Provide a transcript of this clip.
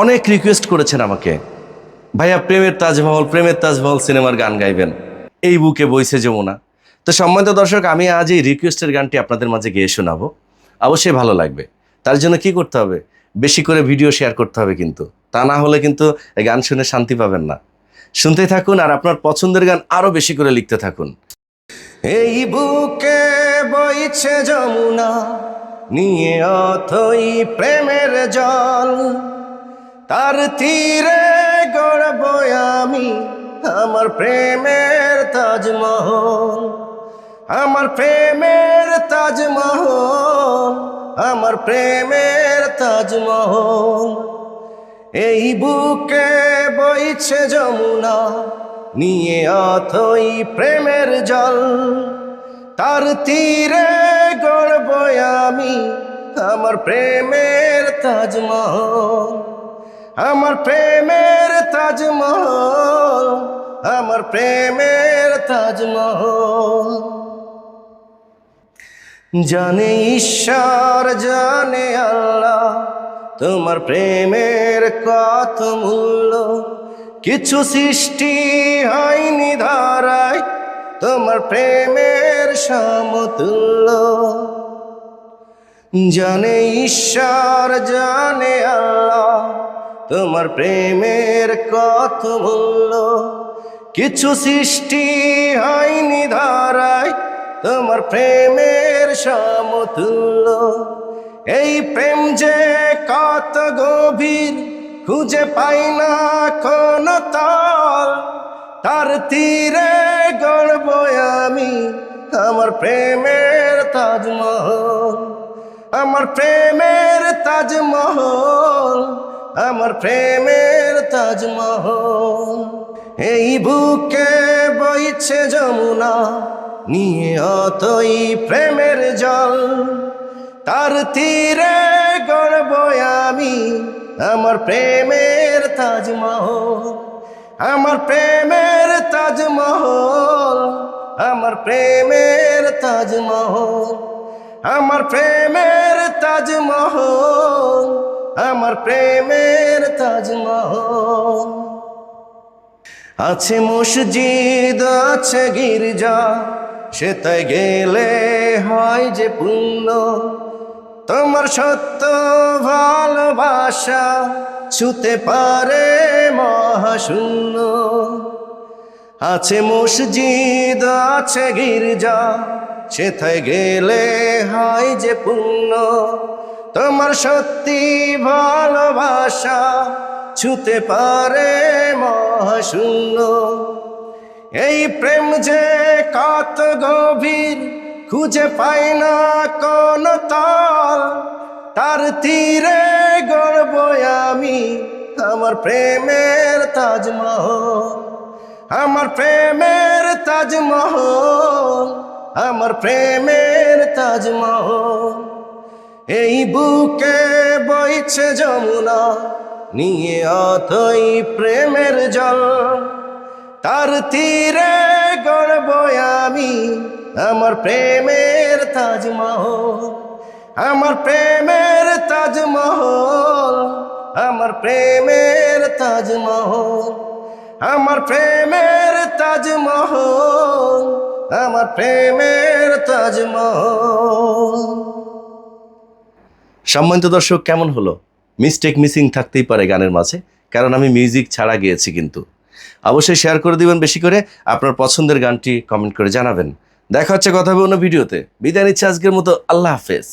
অনেক রিকোয়েস্ট করেছেন আমাকে। ভাইয়া, প্রেমের তাজমহল প্রেমের তাজমহল সিনেমার গান গাইবেন। এই বুকে বইছে যমুনা। তো সম্মানিত দর্শক, আমি আজ এই রিকোয়েস্টের গানটি আপনাদের মাঝে গেয়ে শোনাবো। অবশ্যই ভালো লাগবে। তার জন্য কি করতে হবে? বেশি করে ভিডিও শেয়ার করতে হবে কিন্তু। তা না হলে কিন্তু গান শুনে শান্তি পাবেন না। শুনতে থাকুন আর আপনার পছন্দের গান আরও বেশি করে লিখতে থাকুন। এই বুকে বইছে যমুনা, নিয়ে অথই প্রেমের জল। তার তীরে গড়ব আমি, আমার প্রেমের তাজমহল। আমার প্রেমের তাজমহল, আমার প্রেমের তাজমহল। এই বুকে বইছে যমুনা, নিয়ে অথই প্রেমের জল। তার তীরে গড়ব আমি, আমার প্রেমের তাজমহল। আমার প্রেমের তাজমহল, আমার প্রেমের তাজমহল। জানে ঈশ্বর, জানে আল্লাহ, তোমার প্রেমের কত মূল্য। কিছু সৃষ্টি হয়নি ধারায়, তোমার প্রেমের সমতুল্য। জানে ঈশ্বর, জানে আল্লাহ তোমার প্রেমের কত মূল্য? কিছু সৃষ্টি হয়নি ধারায়, তোমার প্রেমের সমতুল্য। এই প্রেম যে কত গভীর, খুঁজে পাই না কোন তল। তার তীরে গড়ব আমি, আমার প্রেমের তাজমহল। আমার প্রেমের তাজমহল আমার প্রেমের তাজমহল। এই বুকে বইছে যমুনা, নিয়ে অতই প্রেমের জল। তার তীরে গড়ব আমি আমার প্রেমের তাজমহল। আমার প্রেমের তাজমহল, আমার প্রেমের তাজমহল। আমার প্রেমের তাজমহল। আমার প্রেমের তাজমহল। আছে মসজিদ, আছে গির্জা সেটাই গেলে হয় যে পুণ্য। তোমার সত্য ভালোবাসা ছুতে পারে মহাশূন্য। আছে মসজিদ, আছে গির্জা সেথায় গেলে হয় যে পুণ্য। তোমার সত্যি ভালোবাসা ছুতে পারে মহাশূন্য। এই প্রেম যে কত গভীর, খুঁজে পাই না কোন তার তীরে গড়ব আমি আমার প্রেমের তাজমহল। আমার প্রেমের তাজমহল, আমার প্রেমের তাজমহল। এই বুকে বইছে যমুনা, নিয়ে অথই প্রেমের জল। তার তীরে গড়ব আমি, আমার প্রেমের তাজমহল। আমার প্রেমের তাজমহল, আমার প্রেমের তাজমহল। আমার প্রেমের তাজমহল, আমার প্রেমের তাজমহল। সম্মানিত দর্শক, কেমন হলো? মিস্টেক মিসিং থাকতেই পারে গানের মাঝে, কারণ আমি মিউজিক ছাড়া গিয়েছি কিন্তু। অবশ্যই শেয়ার করে দিবেন বেশি করে, আপনার পছন্দের গানটি কমেন্ট করে জানাবেন। দেখা হচ্ছে কথা হবে অন্য ভিডিওতে বিদায় নিচ্ছে আজকের মতো, আল্লাহ হাফেজ।